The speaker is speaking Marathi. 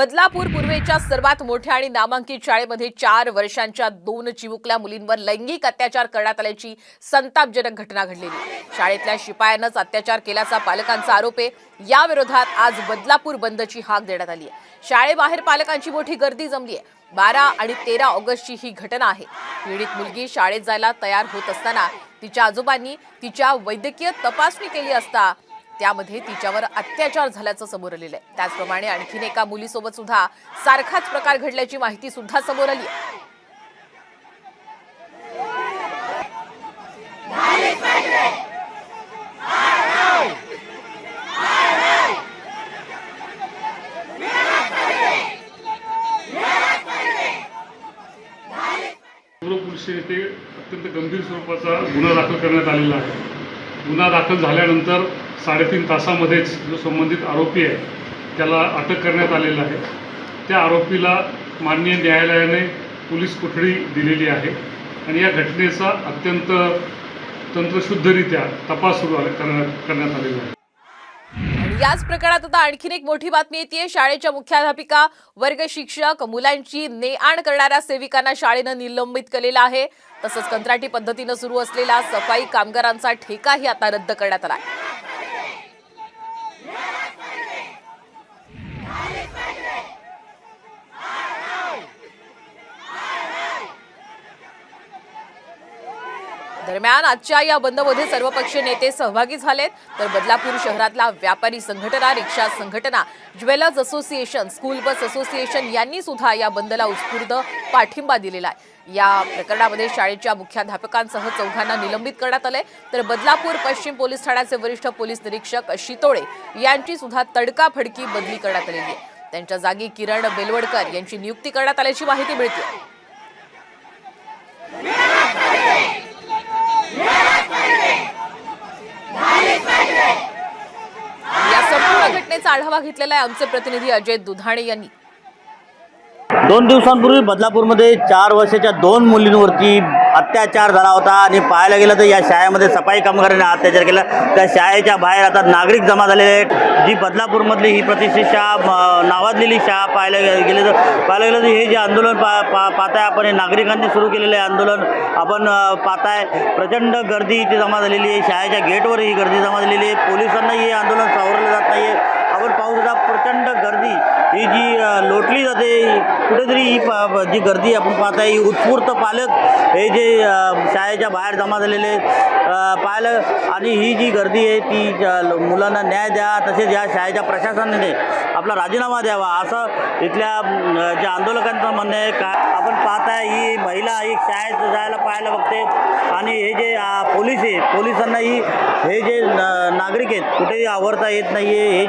बदलापूर पूर्वेच्या सर्वात मोठ्या आणि नामांकित शाळेमध्ये चार वर्षांच्या दोन चिमुकल्या मुलींवर लैंगिक अत्याचार करण्यात आल्याची संतापजनक घटना घडलेली. शाळेतल्या शिपायानंच अत्याचार केल्याचा पालकांचा आरोप आहे. या विरोधात आज बदलापूर बंदची हाक देण्यात आली आहे. शाळेबाहेर पालकांची मोठी गर्दी जमली आहे. बारा आणि तेरा ऑगस्टची ही घटना आहे. पीडित मुलगी शाळेत जायला तयार होत असताना तिच्या आजोबांनी तिच्या वैद्यकीय तपासणी केली असता त्यामध्ये तिच्यावर अत्याचार झाल्याचं समोर आलेलं आहे. त्याचप्रमाणे आणखीन एका मुलीसोबत सुद्धा सारखाच प्रकार घडल्याची माहिती सुद्धा समोर आली आहे. येथे अत्यंत गंभीर स्वरूपाचा गुन्हा दाखल करण्यात आलेला आहे. गुन्हा दाखल झाल्यानंतर साडेतीन तासामध्येच जो संबंधित आरोपी आहे त्याला अटक करण्यात आलेला आहे. त्या आरोपीला माननीय न्यायालयाने पोलीस कोठडी दिलेली आहे आणि या घटनेचा अत्यंत तंत्रशुद्धरित्या तपास सुरू करण्यात आलेला आहे. आणि याच प्रकरणात आता आणखीन एक मोठी बातमी येते शाळेच्या मुख्याध्यापिका वर्ग शिक्षक मुलांची ने आण करणाऱ्या सेविकांना शाळेनं निलंबित केलेला आहे. तसंच कंत्राटी पद्धतीनं सुरू असलेला सफाई कामगारांचा ठेकाही आता रद्द करण्यात आला आहे दरम्यान आजच्या या बंदमध्ये सर्वपक्षीय नेते सहभागी झालेत. तर बदलापूर शहरातला व्यापारी संघटना रिक्षा संघटना jewellers association school bus association यांनी सुद्धा या बंदला उत्स्फूर्त पाठिंबा दिलेला आहे. या प्रकरणामध्ये शाळेच्या मुख्याध्यापकांसह चौघांना निलंबित करण्यात आले तर बदलापूर पश्चिम पोलीस ठाण्याचे वरिष्ठ पोलीस निरीक्षक शितोळे यांची सुद्धा तडकाफडकी बदली करण्यात आलेली आहे. त्यांच्या जागी किरण बेलवडकर यांची नियुक्ती करण्यात आल्याची माहिती मिळते या संपूर्ण घटनेचा आढावा घेतलेला आहे आमचे प्रतिनिधी अजय दुधाणे यांनी. दोन दिवसांपूर्वी बदलापूरमध्ये चार वर्षाच्या दोन मुलींवरती अत्याचार झाला होता आणि पाहायला गेलं तर या शाळेमध्ये सफाई कामगारांनी अत्याचार केला. त्या शाळेच्या बाहेर आता नागरिक जमा झालेले आहेत. जी बदलापूरमधली ही प्रतिष्ठित शाळा नावाजलेली शाळा पाहायला गे- गेले तर पाहायला गेलं तर हे जे आंदोलन पा पा पाहताय आपण हे नागरिकांनी सुरू केलेले आंदोलन. आपण पाहताय प्रचंड गर्दी इथे जमा झालेली आहे. शाळेच्या गेटवर ही गर्दी जमा झालेली आहे. पोलिसांनाही हे आंदोलन सावरलं जात नाही आहे आपण पाहू शकता प्रचंड गर्दी. ही जी लोटली जाते कुठेतरी ही प- जी गर्दी आपण पाहता ही उत्स्फूर्त पालक हे जे शाळेच्या बाहेर जमा झालेले पालक आणि ही जी गर्दी आहे ती ज- मुलांना न्याय द्या तसेच या शाळेच्या प्रशासनाने आपला राजीनामा द्यावा असं इथल्या ज्या आंदोलकांचं म्हणणं आहे का आपण पाहताय ही महिला एक शाळेत जायला पाहायला बघते आणि हे जे पोलीस आहे पोलिसांनाही हे जे नागरिक आहेत कुठेही आवरता येत नाही आहे हे